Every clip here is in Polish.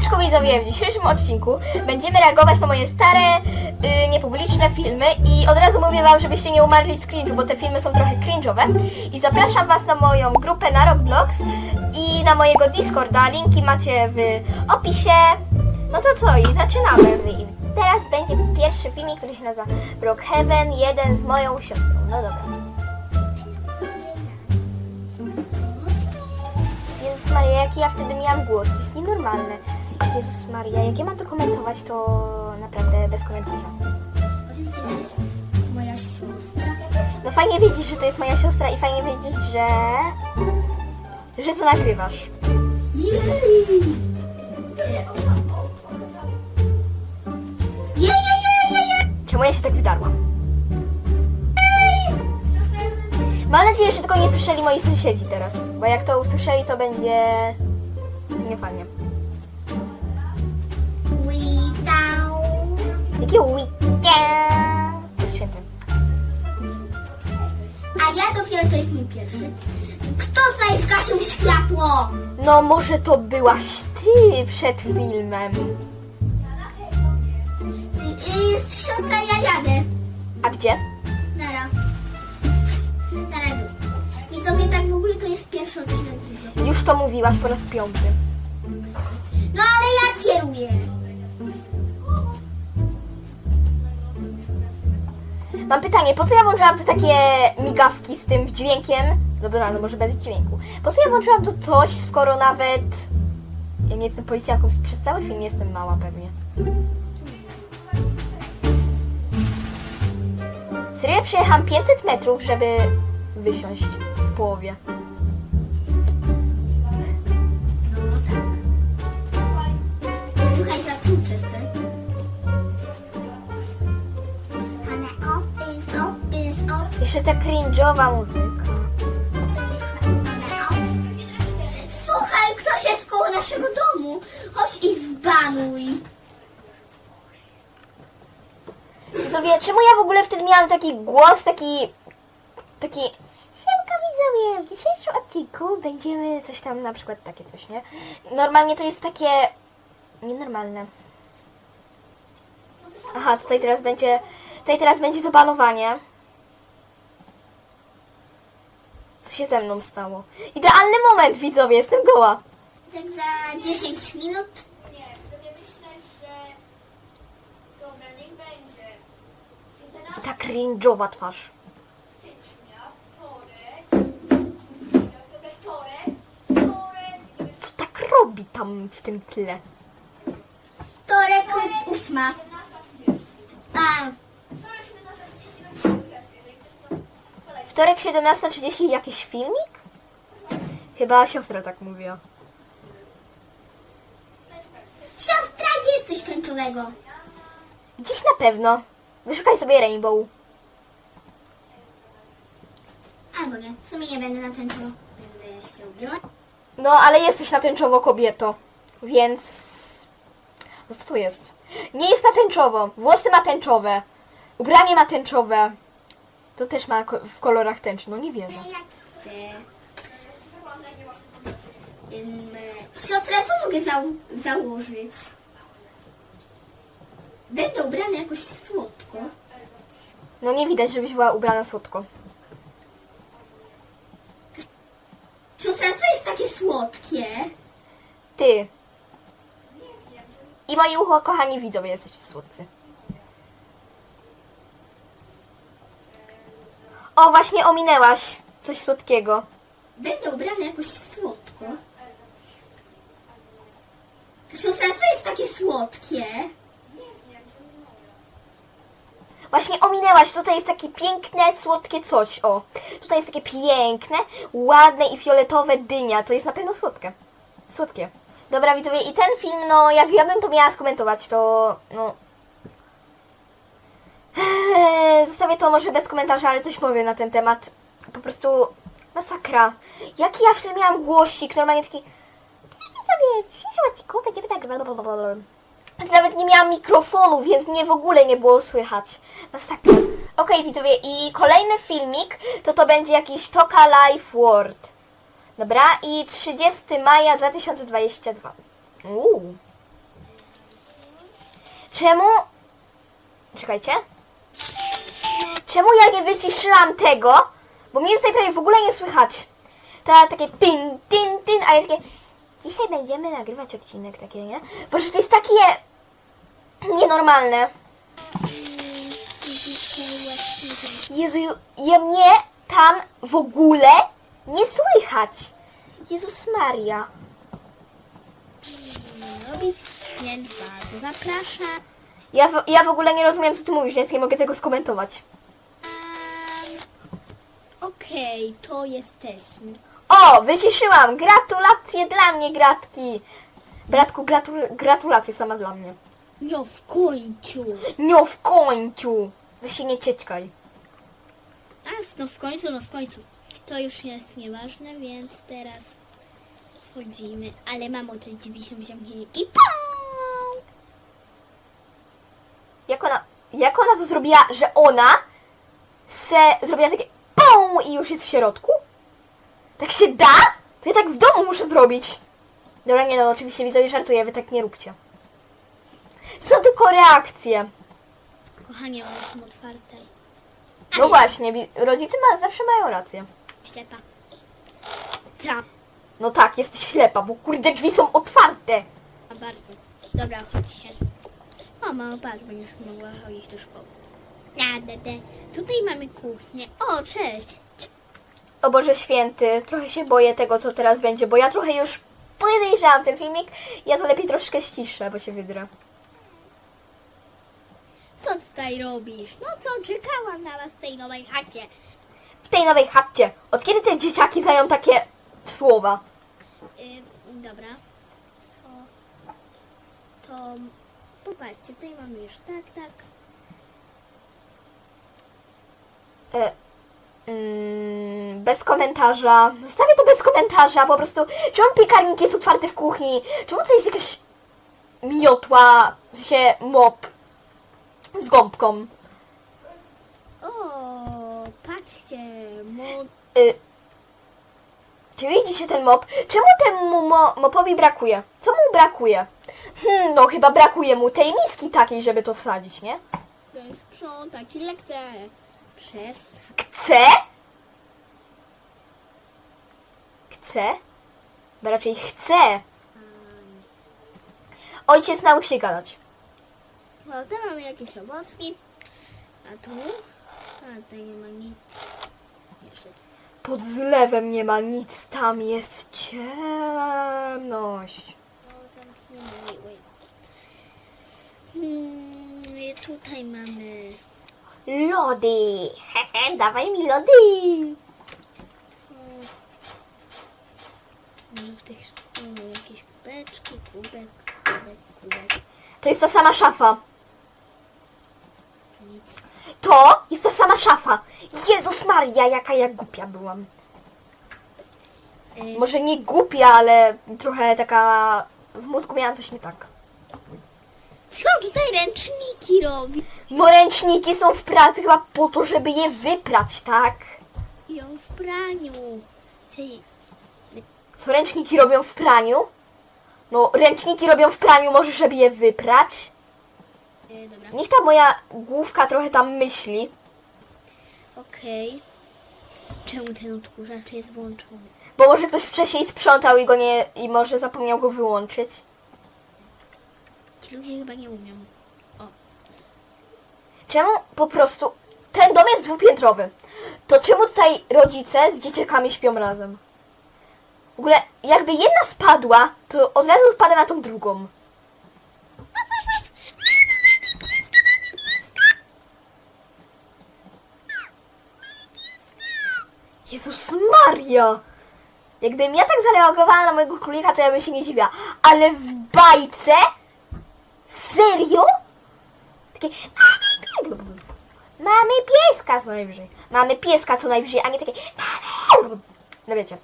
Siemaneczko widzowie, w dzisiejszym odcinku będziemy reagować na moje stare, y, niepubliczne filmy i od razu mówię wam, żebyście nie umarli z cringe'u, bo te filmy są trochę cringe'owe i zapraszam was na moją grupę na Roblox i na mojego Discorda, linki macie w opisie. No to co i zaczynamy. I teraz będzie pierwszy filmik, który się nazywa Brookhaven 1 z moją siostrą. No dobra. Jezus Maria, jaki ja wtedy miałam głos, to jest nienormalne. Jezus Maria, jak ja mam to komentować, to naprawdę bez komentarza. Oczywiście to jest moja siostra. No fajnie wiedzieć, że to jest moja siostra i fajnie wiedzieć, że... że to nagrywasz. Czemu ja się tak wydarłam? Mam nadzieję, że tylko nie słyszeli moi sąsiedzi teraz, bo jak to usłyszeli, to będzie... nie fajnie. Jakie weekend! A ja dopiero to jest mój pierwszy. Kto tutaj zgasił światło? No może to byłaś ty przed filmem. Y, Jest siostra, ja jadę. A gdzie? Nara. Nara tu. Widzowie, tak w ogóle to jest pierwszy odcinek. Już to mówiłaś po raz piąty. No ale ja kieruję. Mam pytanie, po co ja włączyłam tu takie migawki z tym dźwiękiem? Dobra, no może bez dźwięku. Po co ja włączyłam tu coś, skoro nawet... Ja nie jestem policjantką, przez cały film jestem mała pewnie. Serio, przejechałam 500 metrów, żeby wysiąść w połowie. Jeszcze ta cringe'owa muzyka. Słuchaj, ktoś jest koło naszego domu. Chodź i zbanuj. Widzowie, czemu ja w ogóle wtedy miałam taki głos, taki... Taki... Siemka widzowie, w dzisiejszym odcinku będziemy coś tam, na przykład takie coś, nie? Normalnie to jest takie... Nienormalne. Aha, tutaj teraz będzie... Tutaj teraz będzie to banowanie. Co się ze mną stało? Idealny moment, widzowie, jestem goła. Tak za 10 minut. Nie, sobie myślę, że... Dobra, niech będzie. 11 I ta cringe'owa twarz. stycznia, wtorek... We wtorek, wtorek... Co tak robi tam w tym tle? Torek ósma. 17.30. A, Wtorek 17.30 jakiś filmik? Chyba siostra tak mówiła. siostra, gdzie jesteś tęczowego? Gdzieś na pewno. Wyszukaj sobie Rainbow. Albo nie, w sumie nie będę na tęczowo. Będę się ubiła. No, ale jesteś na tęczowo kobieto. Więc... No co tu jest? Nie jest na tęczowo. Włosy ma tęczowe. Ubranie ma tęczowe. To też ma ko- w kolorach tęczy. No nie wierzę. Ym, siostra, co mogę zał- założyć? Będę ubrana jakoś słodko. No nie widać, żebyś była ubrana słodko. Siostra, co jest takie słodkie? Ty. I moi ucho, kochani widzowie, jesteście słodcy. O, właśnie ominęłaś coś słodkiego. Będę ubrana jakoś słodko. Siostra, co jest takie słodkie? Właśnie ominęłaś, tutaj jest takie piękne, słodkie coś, o. Tutaj jest takie piękne, ładne i fioletowe dynia, to jest na pewno słodkie. Słodkie. Dobra widzowie, i ten film, no jak ja bym to miała skomentować, to no... Eee, Zostawię to może bez komentarza, ale coś powiem na ten temat. Po prostu masakra. Jaki ja wtedy miałam głosik, normalnie taki... Widzowie, w dzisiejszym odcinku będziemy tak... Nawet nie miałam mikrofonu, więc mnie w ogóle nie było słychać. Masakra. Okej, widzowie, i kolejny filmik to to będzie jakiś Toka Life World. Dobra, i 30 maja 2022. Uuu. Czemu... Czekajcie. Czemu ja nie wyciszyłam tego? Bo mnie tutaj prawie w ogóle nie słychać. Ta takie tin, tin, tin, a ja takie... Dzisiaj będziemy nagrywać odcinek takie, nie? Boże, to jest takie... Nienormalne. Jezu, ja mnie tam w ogóle nie słychać. Jezus Maria. robić, więc bardzo zapraszam. Ja w, ja w ogóle nie rozumiem, co ty mówisz, więc nie mogę tego skomentować. Okej, to jesteśmy. O, wyciszyłam! Gratulacje dla mnie, gratki! Bratku, gratul gratulacje sama dla mnie. No w końcu. No w końcu! Wy się nie cieczkaj. A, no w końcu, no w końcu. To już jest nieważne, więc teraz wchodzimy. Ale mamo, te drzwi się zamknęły i pum! Jak ona, jak ona to zrobiła, że ona se zrobiła takie PUM i już jest w środku? Tak się da? To ja tak w domu muszę zrobić. Dobra, nie no, oczywiście widzowie żartuję, wy tak nie róbcie. Są tylko reakcje. Kochanie, one są otwarte. No właśnie, wi- rodzice ma, zawsze mają rację. Ślepa. Tak, No tak, jesteś ślepa, bo kurde drzwi są otwarte. bardzo. Dobra, chodźcie. Mama, patrz, będziesz mogła chodzić do szkoły. Tutaj mamy kuchnię. O, cześć. O Boże Święty, trochę się boję tego, co teraz będzie, bo ja trochę już podejrzałam ten filmik. Ja to lepiej troszkę ściszę, bo się wydrę. Co tutaj robisz? No co, czekałam na was w tej nowej chacie. W tej nowej chacie, od kiedy te dzieciaki znają takie słowa? Ym, dobra. To... To... Popatrzcie, tutaj mamy już tak, tak. E, mm, bez komentarza. Zostawię to bez komentarza, po prostu. Czemu piekarnik jest otwarty w kuchni? Czemu to jest jakaś miotła, w sensie mop z gąbką? O, patrzcie, mo... Y, czy widzicie ten mop? Czemu temu mo mopowi brakuje? Co mu brakuje? Hmm, no chyba brakuje mu tej miski takiej, żeby to wsadzić, nie? sprzątać ile chcę. Przez... Chce? Chce? Bo raczej chce. Ojciec nauczy się gadać. No, tam mamy jakieś owocki. A tu? A tutaj nie ma nic. Jeszcze Pod zlewem nie ma nic, tam jest ciemność. to zamkniemy. Wait, wait. Hmm, tutaj mamy... Lody! Hehe, dawaj mi lody! To... Może w tych... O, jakieś kubeczki, kubek, kubek, kubek. To jest ta sama szafa. Nic. To jest ta sama szafa. Jezus Maria, jaka ja głupia byłam. Y, Może nie głupia, ale trochę taka... W mózgu miałam coś nie tak. Co tutaj ręczniki robi? No ręczniki są w pracy chyba po to, żeby je wyprać, tak? Ją w praniu. Czyli Co ręczniki robią w praniu? No ręczniki robią w praniu może, żeby je wyprać. e, dobra. Niech ta moja główka trochę tam myśli. Okej. Czemu ten odkurzacz jest włączony? Bo może ktoś wcześniej sprzątał i go nie... i może zapomniał go wyłączyć. Ludzie chyba nie umią. O, Czemu po prostu... Ten dom jest dwupiętrowy. To czemu tutaj rodzice z dzieciakami śpią razem? W ogóle jakby jedna spadła, to od razu spada na tą drugą. Jezus Maria! Jakbym ja tak zareagowała na mojego królika, to ja bym się nie dziwiła. Ale w bajce? Serio? Takie... Mamy pieska co najwyżej. Mamy pieska co najwyżej, a nie takie... No wiecie.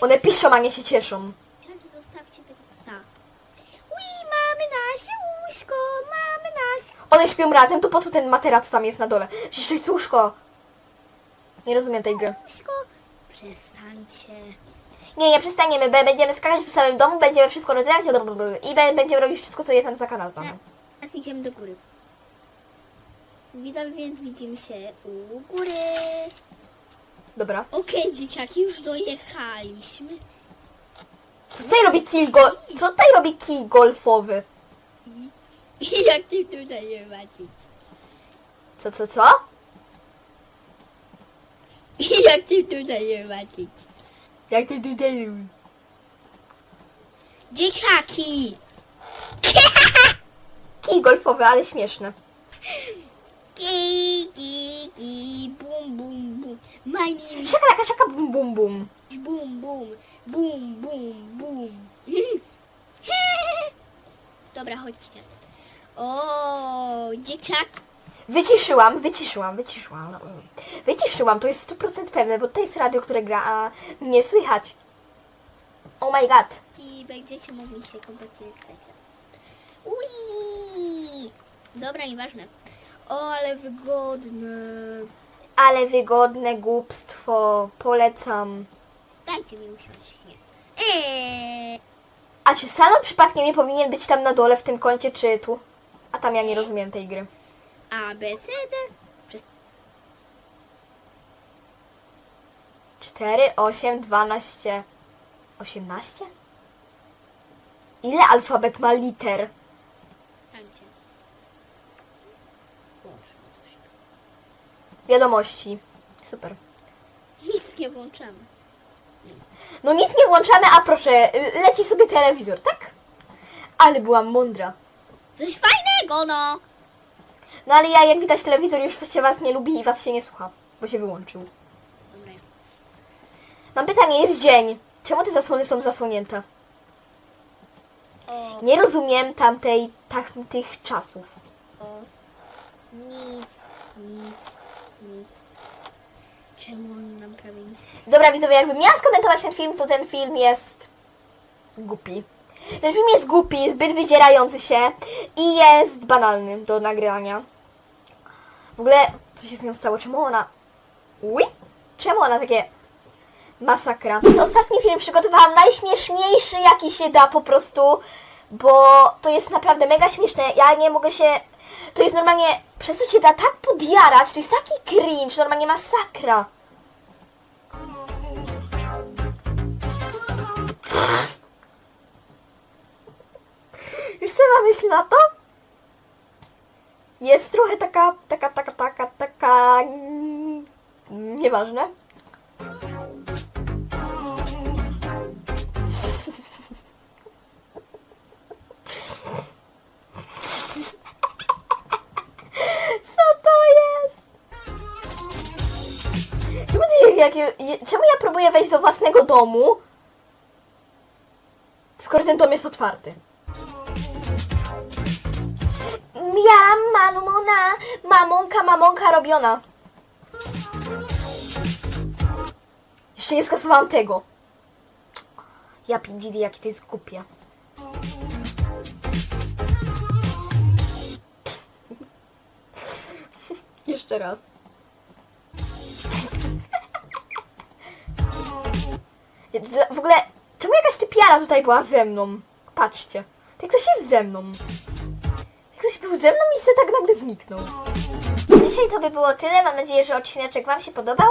One piszą, a nie się cieszą. Dzieciaki, zostawcie tego psa. Ui, mamy nasze łóżko, mamy nasze... One śpią razem, to po co ten materac tam jest na dole? Przecież to jest łóżko. Nie rozumiem tej gry. Łóżko. Przestańcie. Nie, nie przestaniemy, be- będziemy skakać po samym domu, będziemy wszystko rozwijać i be- będziemy robić wszystko, co jest nam zakazane. Tak. Teraz idziemy do góry. Witam, więc widzimy się u góry. Dobra. Okej, dzieciaki, już dojechaliśmy. Co tutaj robi kij go... Co tutaj robi kij golfowy? I jak ty tutaj zobaczyć? Co, co, co? I jak ty tutaj zobaczyć? Jak ty tutaj robi? Dzieciaki! Kij golfowy, ale śmieszne. Ki, ki, ki, bum, bum, bum. My name is Szakalaka, szaka, bum, bum, bum. bum, bum, bum, bum, bum. Dobra, chodźcie. O, dzieciak. Wyciszyłam, wyciszyłam, wyciszyłam. Wyciszyłam, to jest 100% pewne, bo to jest radio, które gra, a mnie słychać. Oh my god. I będziecie mogli się kompletnie. Ui! Dobra, nieważne. O, ale wygodne. Ale wygodne głupstwo, polecam. Dajcie mi usiąść. Nie. Eee. A czy Salon przypadkiem nie powinien być tam na dole w tym kącie, czy tu? A tam ja nie rozumiem tej gry. A, B, C, D. 4, 8, 12, 18? Ile alfabet ma liter? Stańcie. Włączymy coś. Wiadomości. Super. Nic nie włączamy. No nic nie włączamy, a proszę, leci sobie telewizor, tak? Ale byłam mądra. Coś fajnego, no! No ale ja, jak widać, telewizor już się was nie lubi i was się nie słucha, bo się wyłączył. Dobra. Mam pytanie, jest dzień. Czemu te zasłony są zasłonięte? O, Nie rozumiem tamtej, tamtych czasów. o. Nic, nic, nic. Czemu on nam prawie nic Dobra widzowie, jakbym miała skomentować ten film, to ten film jest głupi. Ten film jest głupi, zbyt wydzierający się i jest banalny do nagrania. W ogóle, co się z nią stało? Czemu ona... Ui? Czemu ona takie... Masakra. Jest ostatni film, przygotowałam najśmieszniejszy jaki się da po prostu, bo to jest naprawdę mega śmieszne. Ja nie mogę się... To jest normalnie... Przez to się da tak podjarać, to jest taki cringe, normalnie masakra. Już sama myśl na to? Jest trochę taka, taka, taka, taka, taka... mm, Nieważne. Jak, czemu ja próbuję wejść do własnego domu, skoro ten dom jest otwarty? Ja, mamona, mamonka, mamonka robiona. Jeszcze nie skasowałam tego. Ja pindidi, jakie to jest głupie. Jeszcze raz. W ogóle, czemu jakaś typiara tutaj była ze mną? Patrzcie. To ktoś jest ze mną. Był ze mną i se tak nagle zniknął. Dzisiaj to by było tyle. Mam nadzieję, że odcineczek Wam się podobał.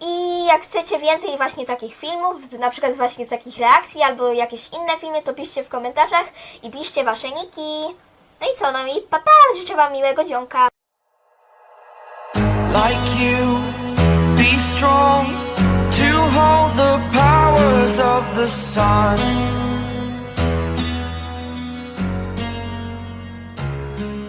I jak chcecie więcej właśnie takich filmów, na przykład właśnie z takich reakcji albo jakieś inne filmy, to piszcie w komentarzach i piszcie Wasze niki. No i co, no i papa, życzę Wam miłego dzionka. like you. Be strong to hold the powers of the sun.